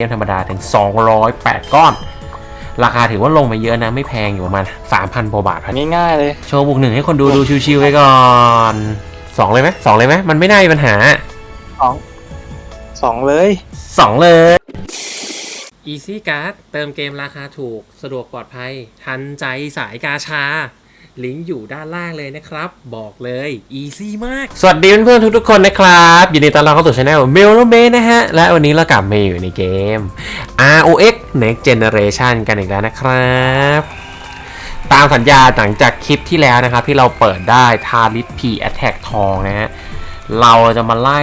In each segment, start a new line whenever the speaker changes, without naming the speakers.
เกมธรรมดาถึง 208 ก้อน ราคาถือว่าลงมาเยอะนะ ไม่แพงอยู่ประมาณ 3,000กว่าบาทครับ
ง่ายๆเลย
โชว์บุกหนึ่งให้คนดูดูชิวๆไว้ก่อนสองเลยไหมสองเลยไหมมันไม่น่ามีปัญหา
สองสองเลย
สองเลย Easy Card เติมเกมราคาถูกสะดวกปลอดภัย ทันใจสายกาชา ลิงก์อยู่ด้านล่างเลยนะครับ บอกเลย Easy มาก สวัสดีเพื่อนๆทุกๆคนนะครับยินดีต้อนรับเข้าสู่ช anel เมลโลเมนะฮะ และวันนี้เรากลับมาอยู่ในเกม ROX Next Generation กันอีกแล้วนะครับ ตามสัญญาหลังจากคลิปที่แล้วนะครับ ที่เราเปิดได้ทาริสพีแอตแทกทองนะฮะเราจะมาไล่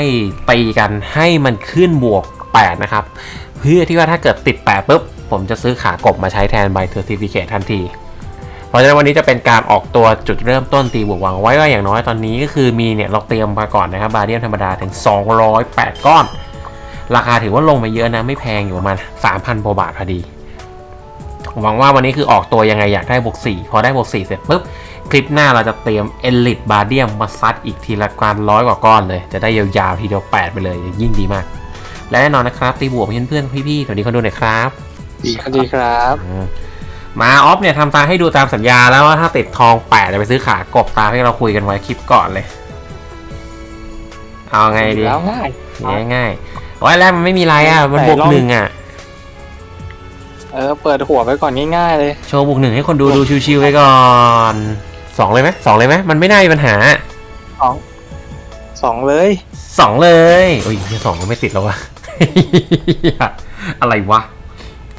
ตีกันให้มันขึ้นบวก 8 นะครับ เพื่อที่ว่าถ้าเกิดติด 8ปุ๊บผมจะซื้อขากบมาใช้แทนใบเทอร์ติฟิเคททันที ราะฉะนั้นวันนี้จะเป็นการออกตัวจุดเริ่มต้นตีบวกหวังไว้ว่าอย่างน้อยตอนนี้ก็คือมีเนี่ยเราเตรียมมาก่อนนะครับบาเดียมธรรมดาถึง 208 ก้อน ราคาถือว่าลงมาเยอะนะไม่แพงอยู่ประมาณ 3,000กว่าบาทพอดี หวังว่าวันนี้คือออกตัวยังไงอยากได้บวก4พอได้บวก4เสร็จปุ๊บคลิปหน้าเราจะเตรียมเอลิทบาเดียมมาซัดอีกทีละการร้อยกว่าก้อนเลย จะได้ยาวๆทีเดียว8ไปเลยยิ่งดีมาก และแน่นอนนะครับ ตีบวกเพื่อนๆพี่ๆสวัสดีคนดูหน่อยครับ
สวัสดีครับ
มมาออฟเนี่ยทำตามให้ดูตามสัญญาแล้วว่าถ้าติดทอง8จะไปซื้อขากบตามที่เราคุยกันไว้คลิปก่อนเลย เอาไงดี
แล้วง่าย
ง่ายง่ายๆโอ้ยแรกมันไม่มีไรอะ มันบวก
ไหนลอง
หนึ่งอะ
เออ เปิดหัวไว้ก่อนง่ายๆเลย
โชว์บวกหนึ่งให้คนดูดูชิวๆไว้ก่อนสองเลยไหมสองเลยไหมมันไม่น่ามีปัญหา
สองสองเลย
สองเลยโอ้ยสองก็ไม่ติดแล้ววะอะไรวะ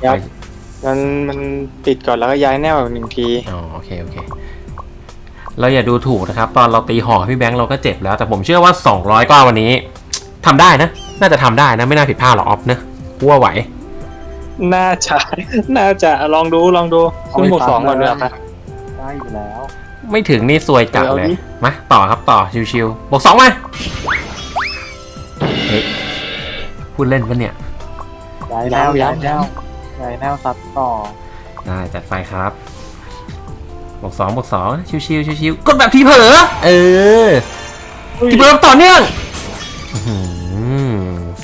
ยับ มันมันติดก่อนแล้วก็ย้ายแนวหนึ่งที
อ๋อโอเคโอเค เราอย่าดูถูกนะครับ ตอนเราตีห่อพี่แบงค์เราก็เจ็บแล้ว แต่ผมเชื่อว่า 200ก้อนวันนี้ทำได้นะ น่าจะทำได้นะ ไม่น่าผิดพลาดหรอกออฟเนอะกูว่าไหว
น่าจะ น่าจะลองดูลองดูขึ้นหมวดสองก่อนเลยครับ
ได้อยู่แล้ว
ไม่ถึงนี่ซวยจัด
เอา
เลย
ดิ
มาต่อครับต่อชิวๆบวกสองมาเฮ้ยพูดเล่นปะเนี่ย
ย้ายแนว
ย้า
ย้ายย
แน
แน
ว
วย้ายแนวซัดต่อ
ได้จัดไปครับบวกสองบวกสองชิวๆชิวๆกดแบบทีเผลอเออทีเผลอต่อเนื่องอื้อหือ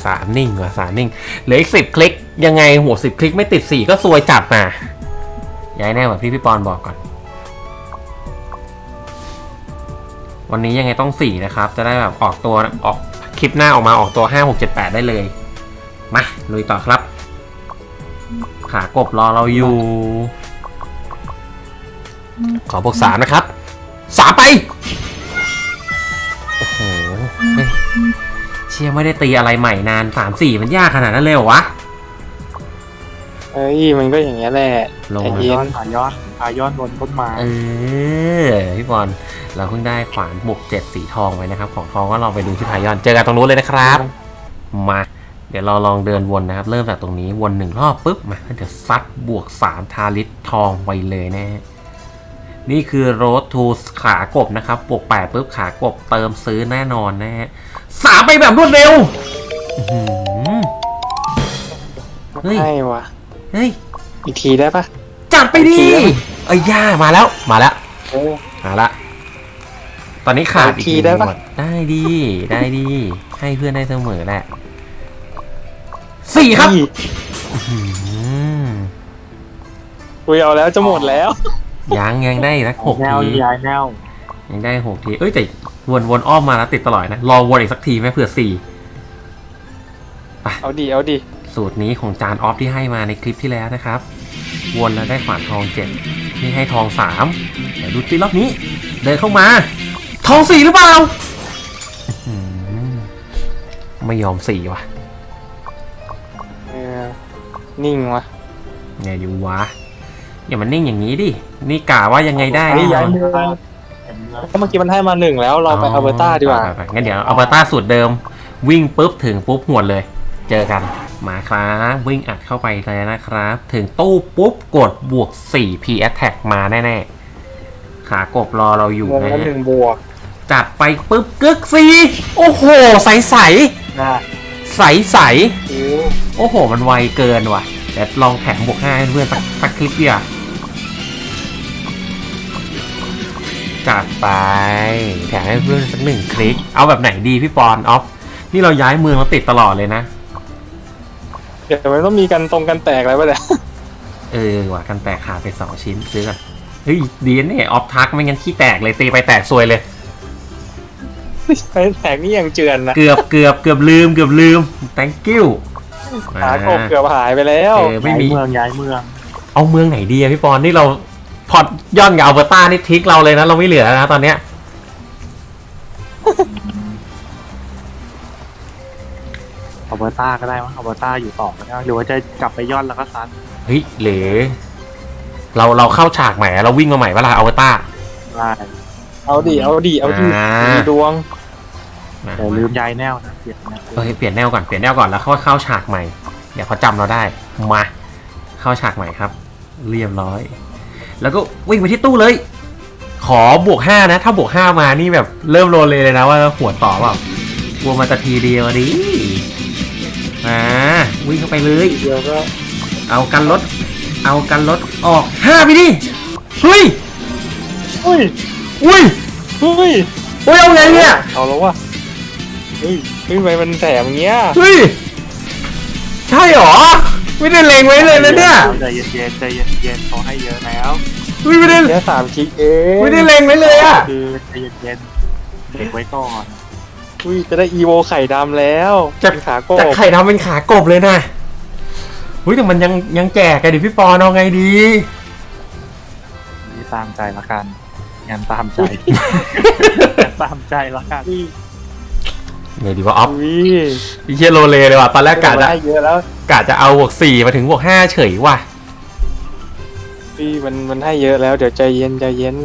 สามนิ่งว่ะสามนิ่งเหลืออีกสิบคลิก ยังไงหัวสิบคลิกไม่ติดสี่ก็ซวยจัดมาย้ายแน่แบบที่พี่ปอนบอกก่อน วันนี้ยังไงต้องสี่นะครับ จะได้แบบออกตัวออกคลิปหน้าออกมาออกตัวห้าหกเจ็ดแปดได้เลย มาลุยต่อครับ ขากบรอเราอยู่ ขอบวกสามนะครับสามไป โอ้โหเฮ้ยเชียไม่ได้ตีอะไรใหม่นานสามสี่มันยากขนาดนั้นเลยเหรอวะ
เอ้ยมันก็อย่างเงี้ยแหละ
ลง
ใจ
มา
เย็
ย้อนผาย้อนผาย้อนบนต้นไม้
เออพี่บอลเราเพิ่งได้ขวานบวกเจ็ดสีทองไว้นะครับ ของทองก็ลองไปดูที่พายอน เจอกันตรงนู้นเลยนะครับ มา เดี๋ยวเราลองเดินวนนะครับ เริ่มจากตรงนี้วนหนึ่งรอบปุ๊บมาเดี๋ยวซัดบวกสามทาริสทองไปเลยนะฮะนี่คือโรดทูขากบนะครับบวกแปดปุ๊บขากบเติมซื้อแน่นอนนะฮะสามไปแบบรวดเร็วอื้อหือเฮ้ย
ให้วะ
เฮ้ย
อีกทีได้ปะ
จัดไปดิ
โอเค
เอ้ยย่ามาแล้วมาแล้ว
เออ
มาละ ตอนนี้ขาด
อี
อีก
กที
หนึ่ง
ได้ปะ
หมวดได้ดีได้ดีให้เพื่อนได้เสมอแหละ สี่ครับ
นี่
อืม
คุยเอาแล้วจะหมดแล้ว
ยังยังได้อีกสักหก
แนว
ที
ย้ายแนว
ยังได้หกที เอ้ยแต่วนวนอ้อมมาแล้วติดตลอดนะ รอวนอีกสักทีไหมเผื่อสี่
เอาดีเอาดี
สูตรนี้ของจานออฟที่ให้มาในคลิปที่แล้วนะครับ วนแล้วได้ขวานทองเจ็ดนี่ให้ทองสามเดี๋ยวดูสิรอบนี้ เดินเข้ามา ทองสี่หรือเปล่าอื้อหือไม่ยอมสี่ว่ะ
เออ นิ่งวะ
ไงดีวะอย่ามันนิ่งอย่างนี้ดิ นี่กะว่ายังไงได้
นี่
นี่
ย้าย
เหรอ
มือ
เห็นเลย
ก็เมื่อกี้มันให้มาหนึ่งแล้วเราไปอัลเบอร์ต้าดีกว่า
ไปไปไปงั้นเดี๋ยวอัลเบอร์ต้าสูตรเดิม วิ่งปุ๊บถึงปุ๊บหวดเลย เจอกัน มาครับวิ่งอัดเข้าไปเลยนะครับ ถึงตู้ปุ๊บกดบวก 4 P attack มาแน่ๆ ขากบรอเราอยู่
วง
นะ
ละห
ฮะ
นึ่งบวก
จัดไปปุ๊บกึกสีโอ้โห ใสใส
น่า
ใสใส
โอ้
ๆโอ้โห มันไวเกินว่ะ เดี๋ยวลองแถมบวก5ให้เพื่อนสักสักคลิปดีกว่าจัดไป แถมให้เพื่อนสักหนึ่งคลิก เอาแบบไหนดีพี่ปอนออฟนี่เราย้ายเมืองเราติดตลอดเลยนะ
โอเคเดี๋ยวมันต้องมีกันตรงกันแตกอะไรปะเนี่ย
เออว่ะกันแตกขาดไปสองชิ้นซื้อกันเฮ้ยดีนะเนี่ยออฟทักไม่งั้นขี้แตกเลยตีไปแตกซวยเลย
ไอ้แตกนี่ยังเจือนนะ
เกือบเกือบเกือบลืมเกือบลืม thank you
ขากบเกือบหายไปแล้ว
เออไม่
ย้าย
มี
เมืองย้ายเมือง
เอาเมืองไหนดีอะพี่ปอนนี่เราพอดย่อนกับอัลเบอร์ตานี่ทิกเราเลยนะเราไม่เหลือแล้วนะตอนเนี้ย
อัลเบอร์ต้าก็ได้มั้งอัลเบอร์ต้าอยู่ต่อก็ได้หรือว่าจะกลับไปย้อนแล้วก็ซัด
เฮ้ยหรือเราเราเข้าฉากใหม่อะเราวิ่งมาใหม่เวลาอัลเบอร์ตา
ได้
เอาดิเอาดิเอาดิ
อ่า
มีดวง
แต่ลืมย้ายแนวนะเปลี่ยนแนว
เออเปลี่ยนแนวก่อนเปลี่ยนแนวก่อนแล้วเข้าเข้าฉากใหม่ เดี๋ยวเขาจำเราได้มาเข้าฉากใหม่ครับ เรียบร้อย แล้วก็วิ่งไปที่ตู้เลย ขอบวกห้านะ ถ้าบวกห้ามานี่แบบเริ่มโลเลเลยนะว่าหัวต่อเปล่ากลัวมันจะทีเดียวดิมาวิ่งเข้าไปเลย
เดียวก็
เอากันรถ เอากันรถออกห้าไปดิเฮ้ย
เฮ้ย
อุ้ย
เฮ้ย
เฮ้ยเอาไงเนี่ย
เอาแล้ววะ เฮ้ยเฮ้ยทำไมมันแถมอย่างเงี้ย
เฮ้ย ใช่หรอ ไม่ได้เล็งไว้เลยนะเนี่ย
ใจเย็นๆใจเย็นๆเขาให้เยอะแล้ว
เฮ้ยไม่ได้
แค่สามคลิกเอง
ไม่ได้เล็งไว้เลยอะ
คือใจเย็นๆเด็กไว้ก่อน
อุ้ยจะได้อีโวไข่ดำแล้ว
จะ
เป็นขาโก
จาก
บ
ไข่ดำเป็นขากบเลยนะเฮ้ยแต่มันยังยังแจกกันดิพี่ปอนเอาไงดี
นี่ตามใจละกันงานตามใจตามใจละกัน
อุ้ย
ไงดีว่าออฟ
อุ้ย
พี่เชียโลเลเลยว่ะตอนแรกกะจะ
ได้เยอะแล้ว
กะจะเอาบวกสี่มาถึงบวกห้าเฉยว่ะ
พี่มันมันให้เยอะแล้ว เดี๋ยวใจเย็นใจเย็น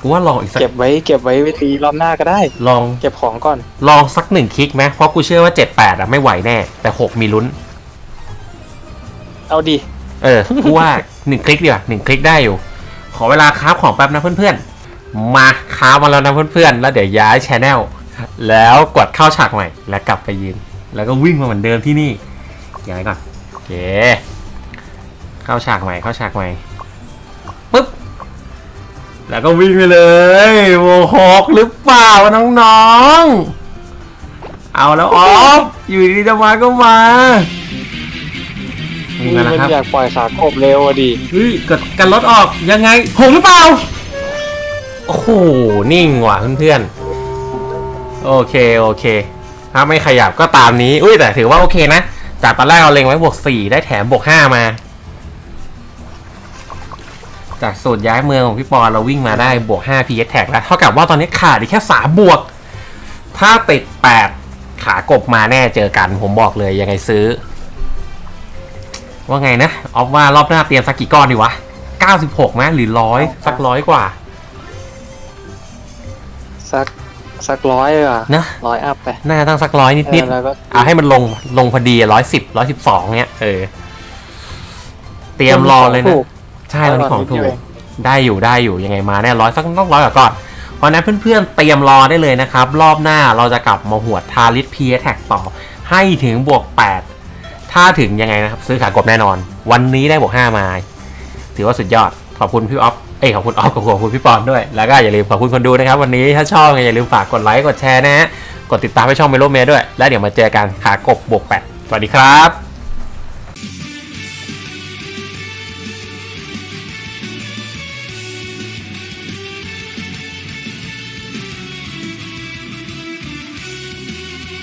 กูว่าลองอีกสัก
เก็บไว้เก็บไว้ไว้ตีรอบหน้าก็ได้
ลอง
เก็บของก่อน
ลองสักหนึ่งคลิกไหมเพราะกูเชื่อว่าเจ็ดแปดอะไม่ไหวแน่ แต่หกมีลุ้น
เอาดิ
เออกูว่าหนึ่งคลิกดีกว่าหนึ่งคลิกได้อยู่ ขอเวลาคราฟของแป๊บนะเพื่อนๆ มาคราฟมาแล้วนะเพื่อนๆ แล้วเดี๋ยวย้ายชแนล แล้วกดเข้าฉากใหม่แล้วกลับไปยืน แล้วก็วิ่งมาเหมือนเดิมที่นี่ย้ายก่อนโอเคเข้าฉากใหม่เข้าฉากใหม่ปึ๊บแล้วก็วิ่งไปเลยโอ้หกหรือเปล่าน้องๆ เอาแล้วออฟอยู่ดีๆจะมาก็มาวิ่งมาแล้ว
มัน
ครับ
อยากปล่อยขาโกบเร็วอะดิ
เฮ้ยกดกันรถออกยังไงหงหรือเปล่า โอ้โห นิ่งว่ะเพื่อนๆ โอเคโอเค ถ้าไม่ขยับก็ตามนี้ อุ้ยแต่ถือว่าโอเคนะ จากตอนแรกเราเล็งไว้บวกสี่ได้แถมบวกห้ามา จากสูตรย้ายเมืองของพี่ปอนเราวิ่งมาได้บวกห้า PS แท็กแล้ว เท่ากับว่าตอนนี้ขาดอีกแค่สามบวก ถ้าติดแปดขากบมาแน่เจอกัน ผมบอกเลยยังไงซื้อ ว่าไงนะออฟว่ารอบหน้าเตรียมสักกี่ก้อนดีวะ 96ไหมหรือร้อยสักร้อยกว่า
สัก สักร้อยอะ
นะ
ร้อยอัพไป
น่าจะต้องสักร้อยนิด
เออแล้วก็
ๆเอาให้มันลงลงพอดีร้อยสิบร้อยสิบสองเนี้ยเออ เตรียมรอเลยนะ
ถูก
ใช่ตอนนี้ของถู
นิดเดี
ก
ยวเอง
ได้อยู่ได้อยู่ยังไงมาแน่ร้อยสักต้องร้อยกว่าก่อนเพราะฉะนั้นเพื่อนๆเตรียมรอได้เลยนะครับ รอบหน้าเราจะกลับมาหวดทาริสพีแท็กต่อ ให้ถึงบวก8ถ้าถึงยังไงนะครับ ซื้อขากบแน่นอน วันนี้ได้บวก5มา ถือว่าสุดยอดขอบคุณพี่ออฟเอ้ยขอบคุณออฟขอบคุณพี่ปอนด้วย แล้วก็อย่าลืมขอบคุณคนดูนะครับ วันนี้ถ้าชอบอย่าลืมฝากกดไลค์กดแชร์นะฮะกดติดตามให้ช่องเมโลเมด้วย แล้วเดี๋ยวมาเจอกันขากบบวกแปดสวัสดีครับ